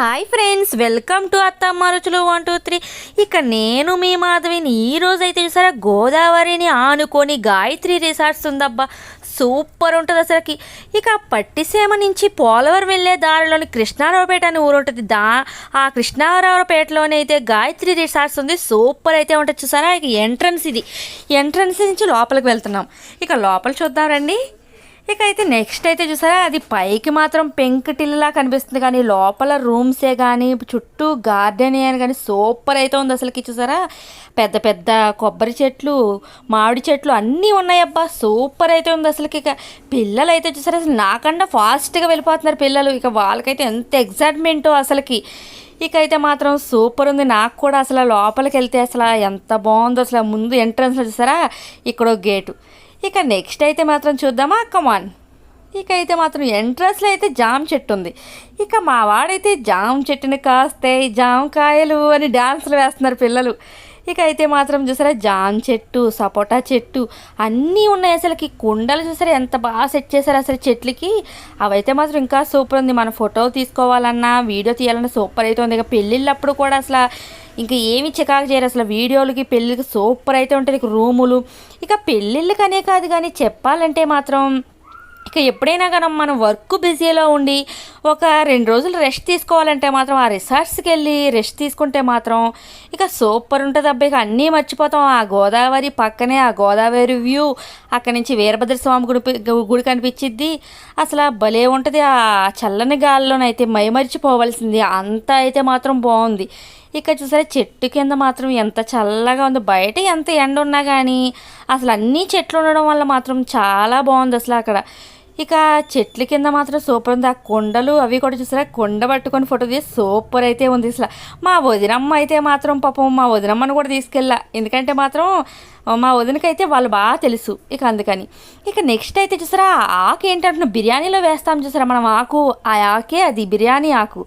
Hi friends welcome to అత్తమ్మ రుచులు one two three. ఇక నేను మీ మాధవిని ఈ రోజు అయితే చూసారా? గోదావరిని ఆనుకొని గాయత్రి రిసార్ట్స్ ఉందబ్బా సూపర్ ఉంటుంది అసలుకి. ఇక పట్టిసీమ నుంచి పోలవరం వెళ్ళే దారిలోని కృష్ణారావుపేట అని ఊరు ఉంటుంది. దా ఆ కృష్ణారావుపేటలోనే అయితే గాయత్రి రిసార్ట్స్ ఉంది. సూపర్ అయితే ఉంటుంది చూసారా? ఇక ఎంట్రన్స్ ఇది. ఎంట్రన్స్ నుంచి లోపలికి వెళ్తున్నాం. ఇక లోపల చూద్దాం రండి. ఇక అయితే నెక్స్ట్ అయితే చూసారా? అది పైకి మాత్రం పెంకుటిల్లా కనిపిస్తుంది కానీ లోపల రూమ్సే కానీ చుట్టూ గార్డెన్ అని కానీ సూపర్ అయితే ఉంది అసలుకి చూసారా? పెద్ద పెద్ద కొబ్బరి చెట్లు మామిడి చెట్లు అన్నీ ఉన్నాయి అబ్బా సూపర్ అయితే ఉంది అసలుకి ఇక. పిల్లలు అయితే చూసారా? అసలు నాకన్నా ఫాస్ట్గా వెళ్ళిపోతున్నారు పిల్లలు. ఇక వాళ్ళకైతే ఎంత ఎగ్జైట్మెంటో అసలుకి. ఇక అయితే మాత్రం సూపర్ ఉంది. నాకు కూడా అసలు లోపలికి వెళ్తే అసలు ఎంత బాగుందో అసలు. ముందు ఎంట్రన్స్లో చూసారా? ఇక్కడ గేటు. ఇక నెక్స్ట్ అయితే మాత్రం చూద్దామా? కమాన్ ఇక అయితే మాత్రం ఎంట్రన్స్లో అయితే జామ చెట్టు ఉంది. ఇక మా వాడైతే జామ చెట్టుని కాస్తే జామకాయలు అని డాన్సులు వేస్తున్నారు పిల్లలు. ఇక అయితే మాత్రం చూసారా జామ్ చెట్టు సపోటా చెట్టు అన్నీ ఉన్నాయి అసలుకి. కుండలు చూసారా ఎంత బాగా సెట్ చేశారు అసలు చెట్లకి. అవైతే మాత్రం ఇంకా సూపర్ ఉంది. మన ఫోటో తీసుకోవాలన్నా వీడియో తీయాలన్నా సూపర్ అయితే ఉంది ఇక పెళ్ళిళ్ళప్పుడు కూడా అసలు ఇంకా ఏమి చికాకు చేయరు. అసలు వీడియోలకి పెళ్ళికి సూపర్ అయితే ఉంటుంది ఇక రూములు. ఇక పెళ్ళిళ్ళకనే కాదు కానీ చెప్పాలంటే మాత్రం ఇక ఎప్పుడైనా కానీ మనం వర్క్ బిజీలో ఉండి ఒక రెండు రోజులు రెస్ట్ తీసుకోవాలంటే మాత్రం ఆ రిసార్ట్స్కి వెళ్ళి రెస్ట్ తీసుకుంటే మాత్రం ఇక సూపర్ ఉంటుంది అబ్బాయి ఇక అన్నీ మర్చిపోతాం. ఆ గోదావరి పక్కనే ఆ గోదావరి వ్యూ అక్కడి నుంచి వీరభద్ర స్వామి గుడి గుడి కనిపించిద్ది. అసలు భలే ఉంటుంది. ఆ చల్లని గాలిలోనైతే మైమరిచిపోవలసింది. అంతా అయితే మాత్రం బాగుంది. ఇక చూసారా చెట్టు కింద మాత్రం ఎంత చల్లగా ఉంది. బయట ఎంత ఎండ ఉన్నా కానీ అసలు అన్ని చెట్లు ఉండడం వల్ల మాత్రం చాలా బాగుంది అసలు అక్కడ. ఇక చెట్ల కింద మాత్రం సూపర్ ఉంది. ఆ కొండలు అవి కూడా చూసారా కొండ పట్టుకొని ఫోటో తీసి సూపర్ అయితే ఉంది అసలు. మా వదినమ్మ అయితే మాత్రం పాపం మా వదినమ్మను కూడా తీసుకెళ్ళా. ఎందుకంటే మాత్రం మా వదినకైతే వాళ్ళు బాగా తెలుసు ఇక అందుకని. ఇక నెక్స్ట్ అయితే చూసారా ఆ ఆకు ఏంటంటున్నా బిర్యానీలో వేస్తాం చూసారా మనం ఆకు. ఆ ఆకే అది బిర్యానీ ఆకు.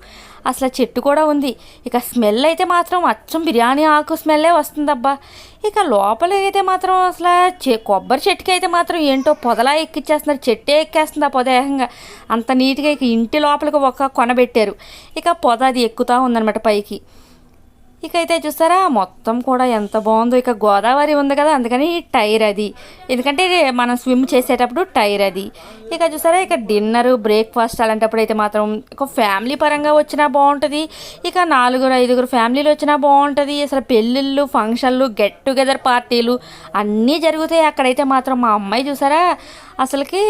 అసలు చెట్టు కూడా ఉంది. ఇక స్మెల్ అయితే మాత్రం అచ్చం బిర్యానీ ఆకు స్మెల్లే వస్తుందబ్బా. ఇక లోపల అయితే మాత్రం అసలు చె కొబ్బరి చెట్టుకి అయితే మాత్రం ఏంటో పొదలా ఎక్కిచ్చేస్తున్నారు. చెట్టే ఎక్కేస్తుంది ఆ పొద ఏకంగా అంత నీట్గా ఇక ఇంటి లోపలికి ఒక కొన పెట్టారు. ఇక పొద అది ఎక్కుతూ ఉందన్నమాట పైకి. ఇక అయితే చూసారా మొత్తం కూడా ఎంత బాగుందో. ఇక గోదావరి ఉంది కదా అందుకని టైర్ అది. ఎందుకంటే మనం స్విమ్ చేసేటప్పుడు టైర్ అది. ఇక చూసారా ఇక డిన్నర్ బ్రేక్ఫాస్ట్ అలాంటప్పుడు అయితే మాత్రం ఒక ఫ్యామిలీ పరంగా వచ్చినా బాగుంటుంది. ఇక నాలుగురు ఐదుగురు ఫ్యామిలీలు వచ్చినా బాగుంటుంది. అసలు పెళ్ళిళ్ళు ఫంక్షన్లు గెట్ టుగెదర్ పార్టీలు అన్నీ జరుగుతాయి అక్కడైతే మాత్రం. మా అమ్మాయి చూసారా అసలుకి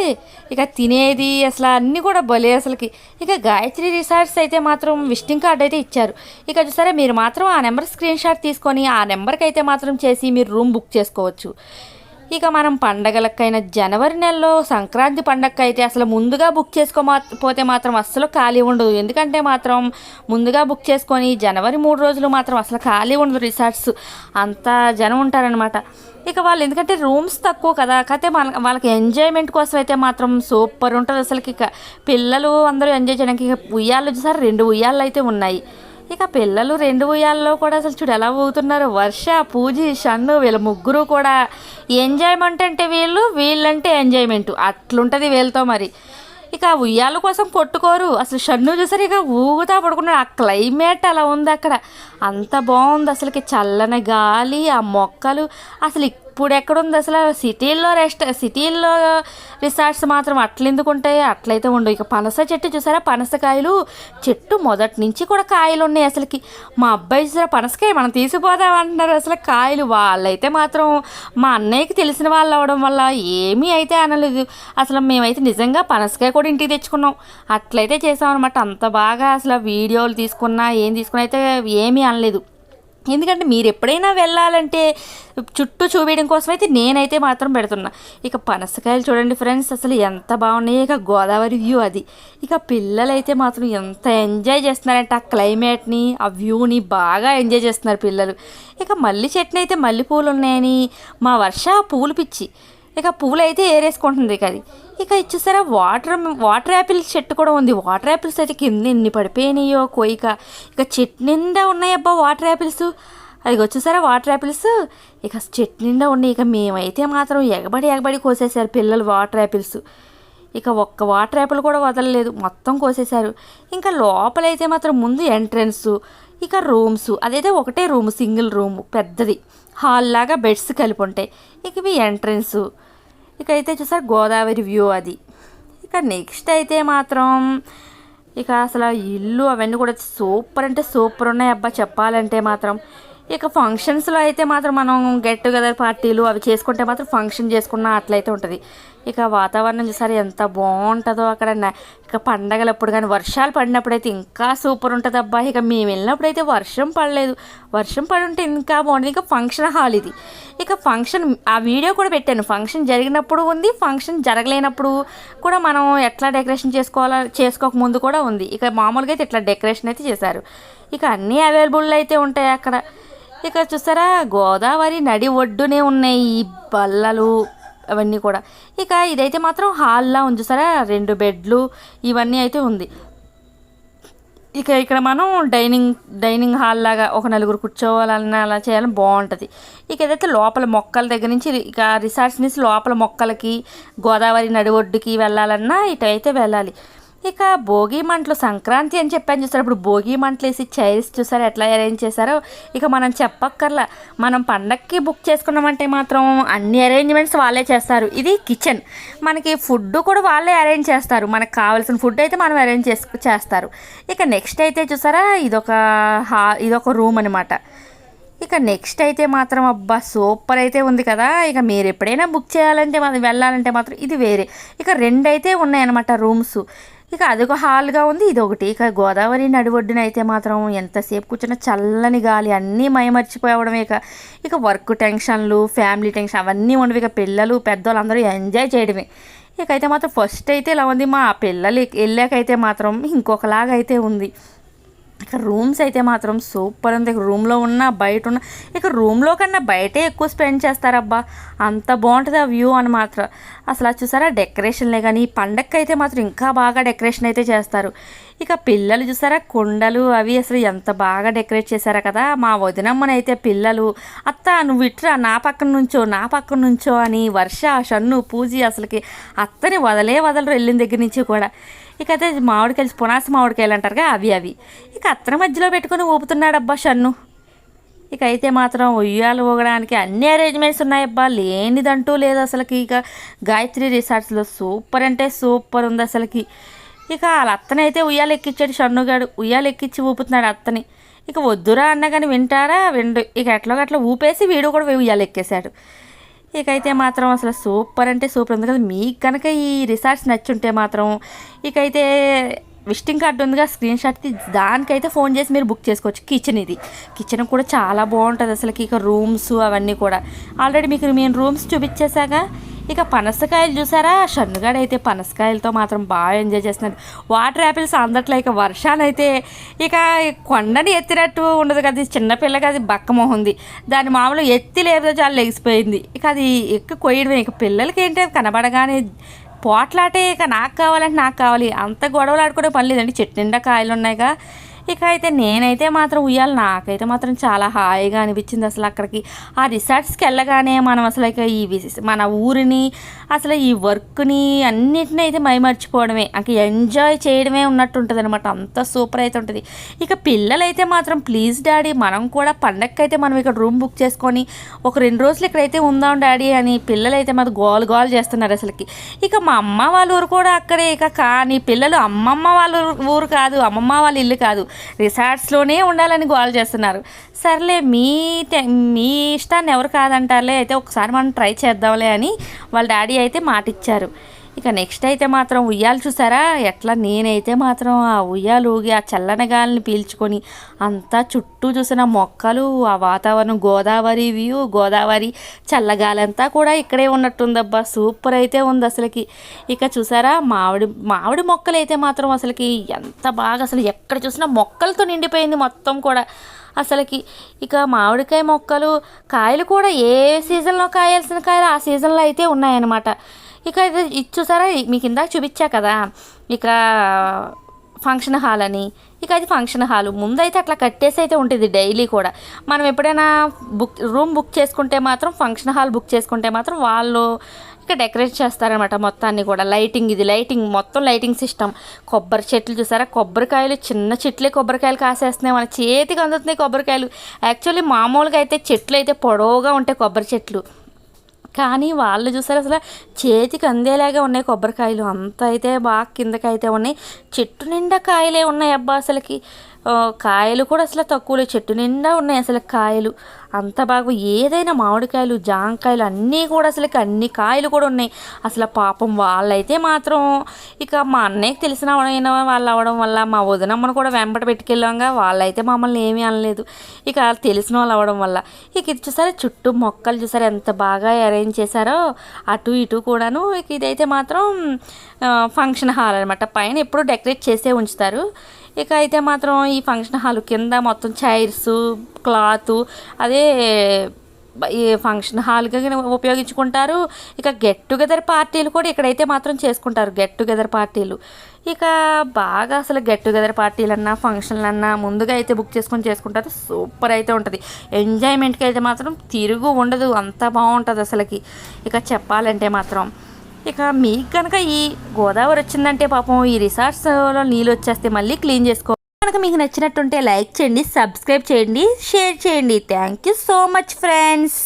ఇక తినేది అసలు అన్నీ కూడా భలే అసలుకి. ఇక గాయత్రి రిసార్ట్స్ అయితే మాత్రం విజిటింగ్ కార్డ్ అయితే ఇచ్చారు. ఇక చూసారా మీరు మాత్రం ఆ నెంబర్ స్క్రీన్ షాట్ తీసుకొని ఆ నెంబర్కి అయితే మాత్రం చేసి మీరు రూమ్ బుక్ చేసుకోవచ్చు. ఇక మనం పండగలకైనా జనవరి నెలలో సంక్రాంతి పండగకి అయితే అసలు ముందుగా బుక్ చేసుకోకపోతే మాత్రం అస్సలు ఖాళీ ఉండదు. ఎందుకంటే మాత్రం ముందుగా బుక్ చేసుకొని జనవరి మూడు రోజులు మాత్రం అసలు ఖాళీ ఉండదు రిసార్ట్స్. అంతా జనం ఉంటారనమాట ఇక వాళ్ళు ఎందుకంటే రూమ్స్ తక్కువ కదా. కాకపోతే మన వాళ్ళకి ఎంజాయ్మెంట్ కోసం అయితే మాత్రం సూపర్ ఉంటుంది అసలుకి ఇక పిల్లలు అందరూ ఎంజాయ్ చేయడానికి ఇక ఉయ్యాలు వచ్చేసరి రెండు ఉయ్యాలు అయితే ఉన్నాయి. ఇక పిల్లలు రెండు ఉయ్యాల్లో కూడా అసలు చూడు ఎలా ఊగుతున్నారు. వర్ష పూజి షన్ను వీళ్ళ ముగ్గురు కూడా ఎంజాయ్మెంట్ అంటే వీళ్ళు వీళ్ళంటే ఎంజాయ్మెంట్. అట్లుంటుంది వీళ్ళతో మరి. ఇక ఆ ఉయ్యాల కోసం కొట్టుకోరు. అసలు షన్ను చూసారు ఇక ఊగుతా పడుకున్నాడు. ఆ క్లైమేట్ అలా ఉంది అక్కడ. అంత బాగుంది అసలుకి చల్లని గాలి ఆ మొక్కలు. అసలు ఇప్పుడు ఎక్కడుంది అసలు? సిటీల్లో రెస్ట్ సిటీల్లో రిసార్ట్స్ మాత్రం అట్లెందుకు ఉంటాయి అట్లయితే ఉండవు ఇక పనస చెట్టు చూసారా? పనసకాయలు చెట్టు మొదటి నుంచి కూడా కాయలు ఉన్నాయి అసలుకి. మా అబ్బాయి చూసారా? పనసకాయ మనం తీసుకుపోదాం అంటున్నారు అసలు కాయలు. వాళ్ళైతే మాత్రం మా అన్నయ్యకి తెలిసిన వాళ్ళు అవడం వల్ల ఏమీ అయితే అనలేదు. అసలు మేమైతే నిజంగా పనసకాయ కూడా ఇంటికి తెచ్చుకున్నాం. అట్లయితే చేసాం అనమాట అంత బాగా అసలు వీడియోలు తీసుకున్నా ఏం తీసుకున్నా అయితే ఏమీ అనలేదు. ఎందుకంటే మీరు ఎప్పుడైనా వెళ్ళాలంటే చుట్టూ చూపించడం కోసం అయితే నేనైతే మాత్రం పెడుతున్నా. ఇక పనసకాయలు చూడండి ఫ్రెండ్స్ అసలు ఎంత బాగున్నాయి. ఇక గోదావరి వ్యూ అది. ఇక పిల్లలైతే మాత్రం ఎంత ఎంజాయ్ చేస్తున్నారంటే ఆ క్లైమేట్ని ఆ వ్యూని బాగా ఎంజాయ్ చేస్తున్నారు పిల్లలు. ఇక మల్లి చెట్టుని అయితే మల్లెపూలు ఉన్నాయని మా వర్ష పూలు పిచ్చి. ఇక పువ్వులు అయితే ఏరేసుకుంటుంది ఇక అది. ఇక ఇచ్చేసారా వాటర్ వాటర్ యాపిల్ చెట్టు కూడా ఉంది. వాటర్ యాపిల్స్ అయితే కింద ఎన్ని పడిపోయినాయో కోయిక. ఇక చెట్టు నిండా ఉన్నాయబ్బా వాటర్ యాపిల్స్. అది వచ్చేసారా వాటర్ యాపిల్స్. ఇక చెట్టు నిండా ఉన్నాయి. ఇక మేమైతే మాత్రం ఎగబడి ఎగబడి కోసేసారు పిల్లలు వాటర్ యాపిల్స్. ఇక ఒక్క వాటర్ యాపిల్ కూడా వదలలేదు. మొత్తం కోసేశారు. ఇంకా లోపలైతే మాత్రం ముందు ఎంట్రన్స్ ఇక రూమ్స్ అదైతే ఒకటే రూమ్ సింగిల్ రూమ్ పెద్దది. హాల్ లాగా బెడ్స్ కలిపి ఉంటాయి. ఇక ఇవి ఎంట్రన్స్. ఇక అయితే చూసారు గోదావరి వ్యూ అది. ఇక నెక్స్ట్ అయితే మాత్రం ఇక అసలు ఇల్లు అవన్నీ కూడా సూపర్ అంటే సూపర్ ఉన్నాయి అబ్బా చెప్పాలంటే మాత్రం. ఇక ఫంక్షన్స్లో అయితే మాత్రం మనం గెట్ టుగెదర్ పార్టీలు అవి చేసుకుంటే మాత్రం ఫంక్షన్ చేసుకున్న అట్లయితే ఉంటుంది. ఇక వాతావరణం చూసారు ఎంత బాగుంటుందో అక్కడ ఇక పండగలప్పుడు కానీ వర్షాలు పడినప్పుడు అయితే ఇంకా సూపర్ ఉంటుంది అబ్బా. ఇక మేము వెళ్ళినప్పుడు అయితే వర్షం పడలేదు. వర్షం పడి ఉంటే ఇంకా బాగుంటుంది ఇంకా ఫంక్షన్ హాల్ ఇది. ఇక ఫంక్షన్ ఆ వీడియో కూడా పెట్టాను. ఫంక్షన్ జరిగినప్పుడు ఉంది ఫంక్షన్ జరగలేనప్పుడు కూడా మనం ఎట్లా డెకరేషన్ చేసుకోవాలా చేసుకోక ముందు కూడా ఉంది. ఇక మామూలుగా అయితే ఇట్లా డెకరేషన్ అయితే చేశారు. ఇక అన్నీ అవైలబుల్ అయితే ఉంటాయి అక్కడ. ఇక చూసారా గోదావరి నడి ఒడ్డునే ఉన్నాయి ఈ బల్లలు. అవన్నీ కూడా. ఇక ఇదైతే మాత్రం హాల్లా ఉంది సరే రెండు బెడ్లు ఇవన్నీ అయితే ఉంది. ఇక ఇక్కడ మనం డైనింగ్ డైనింగ్ హాల్ లాగా ఒక నలుగురు కూర్చోవాలన్నా అలా చేయాలని బాగుంటుంది. ఇక ఏదైతే లోపల మొక్కల దగ్గర నుంచి ఇక రిసార్ట్స్ నుంచి లోపల మొక్కలకి గోదావరి నడివొడ్డుకి వెళ్ళాలన్నా ఇటైతే వెళ్ళాలి. ఇక భోగి మంటలు సంక్రాంతి అని చెప్పాను చూసారు? ఇప్పుడు భోగి మంటలు వేసి చైర్స్ చూసారు? ఎట్లా అరేంజ్ చేశారో? ఇక మనం చెప్పక్కర్లా. మనం పండక్కి బుక్ చేసుకున్నామంటే మాత్రం అన్ని అరేంజ్మెంట్స్ వాళ్ళే చేస్తారు. ఇది కిచెన్ మనకి ఫుడ్ కూడా వాళ్ళే అరేంజ్ చేస్తారు. మనకు కావాల్సిన ఫుడ్ అయితే మనం అరేంజ్ చేసు చేస్తారు. ఇక నెక్స్ట్ అయితే చూసారా? ఇదొక హా ఇదొక రూమ్ అనమాట ఇక నెక్స్ట్ అయితే మాత్రం అబ్బా సూపర్ అయితే ఉంది కదా. ఇక మీరు ఎప్పుడైనా బుక్ చేయాలంటే మనం వెళ్ళాలంటే మాత్రం ఇది వేరే. ఇక రెండు అయితే ఉన్నాయన్నమాట రూమ్స్ ఇక అదొక హాల్గా ఉంది. ఇది ఒకటి ఇక గోదావరి నడివొడ్డున అయితే మాత్రం ఎంతసేపు కూర్చున్న చల్లని గాలి అన్నీ మైమర్చిపోవడమే ఇక. ఇక వర్క్ టెన్షన్లు ఫ్యామిలీ టెన్షన్ అవన్నీ ఉండవు. ఇక పిల్లలు పెద్దవాళ్ళు అందరూ ఎంజాయ్ చేయడమే. ఇక అయితే మాత్రం ఫస్ట్ అయితే ఇలా ఉంది. మా పిల్లలు వెళ్ళాకైతే మాత్రం ఇంకొకలాగా అయితే ఉంది. ఇక రూమ్స్ అయితే మాత్రం సూపర్ ఉంది. రూమ్లో ఉన్న బయట ఉన్న ఇక రూమ్లో కన్నా బయటే ఎక్కువ స్పెండ్ చేస్తారబ్బా. అంత బాగుంటుంది ఆ వ్యూ అని మాత్రం. అసలు అది చూసారా? డెకరేషన్లే కానీ ఈ పండగకి అయితే మాత్రం ఇంకా బాగా డెకరేషన్ అయితే చేస్తారు. ఇక పిల్లలు చూసారా? కుండలు అవి అసలు ఎంత బాగా డెకరేట్ చేశారా కదా. మా వదినమ్మనైతే పిల్లలు అత్త నువ్వు ఇట్రా నా పక్కన నుంచో నా పక్కన నుంచో అని వర్ష షన్ను పూజి అసలుకి అత్తని వదలే వదలరు వెళ్ళిన దగ్గర నుంచి కూడా. ఇక అయితే మామిడికాయలు పునాసి మామిడికాయలు అంటారుగా అవి అవి. ఇక అత్తన మధ్యలో పెట్టుకొని ఊపుతున్నాడబ్బా షన్ను. ఇక అయితే మాత్రం ఉయ్యాలు ఊగడానికి అన్ని అరేంజ్మెంట్స్ ఉన్నాయబ్బా. లేనిదంటూ లేదు అసలుకి. ఇక గాయత్రి రిసార్ట్స్లో సూపర్ అంటే సూపర్ ఉంది అసలుకి. ఇక వాళ్ళ అత్తనైతే ఉయ్యాలు ఎక్కించాడు షన్నుగాడు. ఉయ్యాలు ఎక్కించి ఊపుతున్నాడు అత్తని. ఇక వద్దురా అన్న కానీ వింటారా? విండు. ఇక ఎట్లాగట్లా ఊపేసి వీడు కూడా ఉయ్యాలు ఎక్కేశాడు. ఇక అయితే మాత్రం అసలు సూపర్ అంటే సూపర్. ఉంది కదా మీకు కనుక ఈ రిసార్ట్స్ నచ్చుంటే మాత్రం ఇకైతే విజిటింగ్ కార్డు ఉందిగా స్క్రీన్ షాట్ దానికైతే ఫోన్ చేసి మీరు బుక్ చేసుకోవచ్చు కిచెన్ ఇది. కిచెన్ కూడా చాలా బాగుంటుంది అసలుకి ఇక రూమ్స్ అవన్నీ కూడా. ఆల్రెడీ మీకు మేము రూమ్స్ చూపించేసాగా ఇక పనసకాయలు చూసారా? షన్నుగాడు అయితే పనసకాయలతో మాత్రం బాగా ఎంజాయ్ చేస్తున్నాడు. వాటర్ యాపిల్స్ అందట్లో ఇక వర్షాలైతే ఇక కొండని ఎత్తినట్టు ఉండదు కదా చిన్నపిల్లకి చిన్నపిల్లగా అది బక్క మొహంది దాని మామూలు ఎత్తి లేదో చాలా లెగిసిపోయింది. ఇక అది ఎక్కువ కొయ్యడమే ఇక పిల్లలకి ఏంటి కనబడగానే పోట్లాటే ఇక నాకు కావాలంటే నాకు కావాలి. అంత గొడవలు ఆడుకునే పని లేదండి. చెట్టు నిండా కాయలు ఉన్నాయిగా ఇక అయితే నేనైతే మాత్రం ఉయ్యాలి నాకైతే మాత్రం చాలా హాయిగా అనిపించింది అసలు అక్కడికి. ఆ రిసార్ట్స్కి వెళ్ళగానే మనం అసలు ఇక ఈ మన ఊరిని అసలు ఈ వర్క్ని అన్నిటిని అయితే మైమర్చిపోవడమే. ఇంక ఎంజాయ్ చేయడమే ఉన్నట్టు ఉంటుంది అనమాట అంత సూపర్ అయితే ఉంటుంది. ఇక పిల్లలైతే మాత్రం ప్లీజ్ డాడీ మనం కూడా పండగకైతే అయితే మనం ఇక్కడ రూమ్ బుక్ చేసుకొని ఒక రెండు రోజులు ఇక్కడైతే ఉందాం డాడీ అని పిల్లలైతే మాది గోల్ గోల్ చేస్తున్నారు అసలుకి. ఇక మా అమ్మ వాళ్ళ ఊరు కూడా అక్కడే. ఇక కానీ పిల్లలు అమ్మమ్మ వాళ్ళ ఊరు- ఊరు కాదు అమ్మమ్మ వాళ్ళ ఇల్లు కాదు. రిసార్ట్స్లోనే ఉండాలని గోల్ చేస్తున్నారు. సర్లే మీ మీ ఇష్టాన్ని ఎవరు కాదంటారులే అయితే ఒకసారి మనం ట్రై చేద్దాంలే అని వాళ్ళ డాడీ అయితే మాట ఇచ్చారు ఇక నెక్స్ట్ అయితే మాత్రం ఉయ్యాలు చూసారా? ఎట్లా నేనైతే మాత్రం ఆ ఉయ్యాలు ఊగి ఆ చల్లని గాలిని పీల్చుకొని అంతా చుట్టూ చూసిన మొక్కలు ఆ వాతావరణం గోదావరి వ్యూ గోదావరి చల్లగాలంతా కూడా ఇక్కడే ఉన్నట్టుందబ్బా. సూపర్ అయితే ఉంది అసలుకి. ఇక చూసారా? మామిడి మామిడి మొక్కలు అయితే మాత్రం అసలుకి ఎంత బాగా అసలు ఎక్కడ చూసినా మొక్కలతో నిండిపోయింది మొత్తం కూడా. అసలుకి ఇక మామిడికాయ మొక్కలు కాయలు కూడా ఏ సీజన్లో కాయాల్సిన కాయలు ఆ సీజన్లో అయితే ఉన్నాయన్నమాట. ఇక ఇది ఇది చూసారా? మీకు ఇందాక చూపించా కదా. ఇక ఫంక్షన్ హాల్ అని. ఇక అది ఫంక్షన్ హాల్. ముందైతే అట్లా కట్టేసి అయితే ఉంటుంది డైలీ కూడా. మనం ఎప్పుడైనా బుక్ రూమ్ బుక్ చేసుకుంటే మాత్రం ఫంక్షన్ హాల్ బుక్ చేసుకుంటే మాత్రం వాళ్ళు ఇక డెకరేట్ చేస్తారనమాట మొత్తాన్ని కూడా. లైటింగ్ ఇది లైటింగ్ మొత్తం లైటింగ్ సిస్టమ్. కొబ్బరి చెట్లు చూసారా? కొబ్బరికాయలు చిన్న చెట్లే కొబ్బరికాయలు కాసేస్తున్నాయి. మన చేతికి అందుతున్నాయి కొబ్బరికాయలు. యాక్చువల్లీ మామూలుగా అయితే చెట్లు అయితే పొడవుగా ఉంటాయి కొబ్బరి చెట్లు. కానీ వాళ్ళు చూసారు అసలు చేతికి అందేలాగా ఉన్నాయి కొబ్బరికాయలు. అంత అయితే బాగా కిందకి అయితే ఉన్నాయి. చెట్టు నిండా కాయలే ఉన్నాయి అబ్బా అసలుకి. కాయలు కూడా అసలు తక్కువలే. చెట్టు నిండా ఉన్నాయి అసలు కాయలు. అంత బాగా ఏదైనా మామిడికాయలు జాంకాయలు అన్నీ కూడా అసలుకి అన్ని కాయలు కూడా ఉన్నాయి. అసలు పాపం వాళ్ళైతే మాత్రం ఇక మా అన్నయ్యకి తెలిసిన వాళ్ళు అవడం వల్ల మా వదినమ్మను కూడా వెంబట పెట్టుకెళ్ళాంగా. వాళ్ళైతే మమ్మల్ని ఏమీ అనలేదు. ఇక తెలిసిన వాళ్ళు అవడం వల్ల. ఇక ఇది చూసారా చుట్టూ మొక్కలు చూసారా ఎంత బాగా అరేంజ్ చేశారో. అటు ఇటు కూడాను ఇక ఇదైతే మాత్రం ఫంక్షన్ హాల్ అనమాట పైన ఎప్పుడు డెకరేట్ చేసే ఉంచుతారు. ఇక అయితే మాత్రం ఈ ఫంక్షన్ హాల్ కింద మొత్తం చైర్స్ క్లాత్ అదే ఈ ఫంక్షన్ హాల్గా ఉపయోగించుకుంటారు. ఇక గెట్ టుగెదర్ పార్టీలు కూడా ఇక్కడైతే మాత్రం చేసుకుంటారు గెట్ టుగెదర్ పార్టీలు. ఇక బాగా అసలు గెట్ టుగెదర్ పార్టీలన్నా ఫంక్షన్లన్నా ముందుగా అయితే బుక్ చేసుకొని చేసుకుంటారు సూపర్ అయితే ఉంటుంది. ఎంజాయ్మెంట్కి అయితే మాత్రం తిరుగు ఉండదు అంత బాగుంటుంది అసలుకి. ఇక చెప్పాలంటే మాత్రం. ఇక మీకు కనుక ఈ గోదావరి వచ్చిందంటే పాపం ఈ రిసార్ట్స్లో నీళ్ళు వచ్చేస్తే మళ్ళీ క్లీన్ చేసుకో. కనుక మీకు నచ్చినట్టుంటే లైక్ చేయండి సబ్స్క్రైబ్ చేయండి షేర్ చేయండి. Thank you so much friends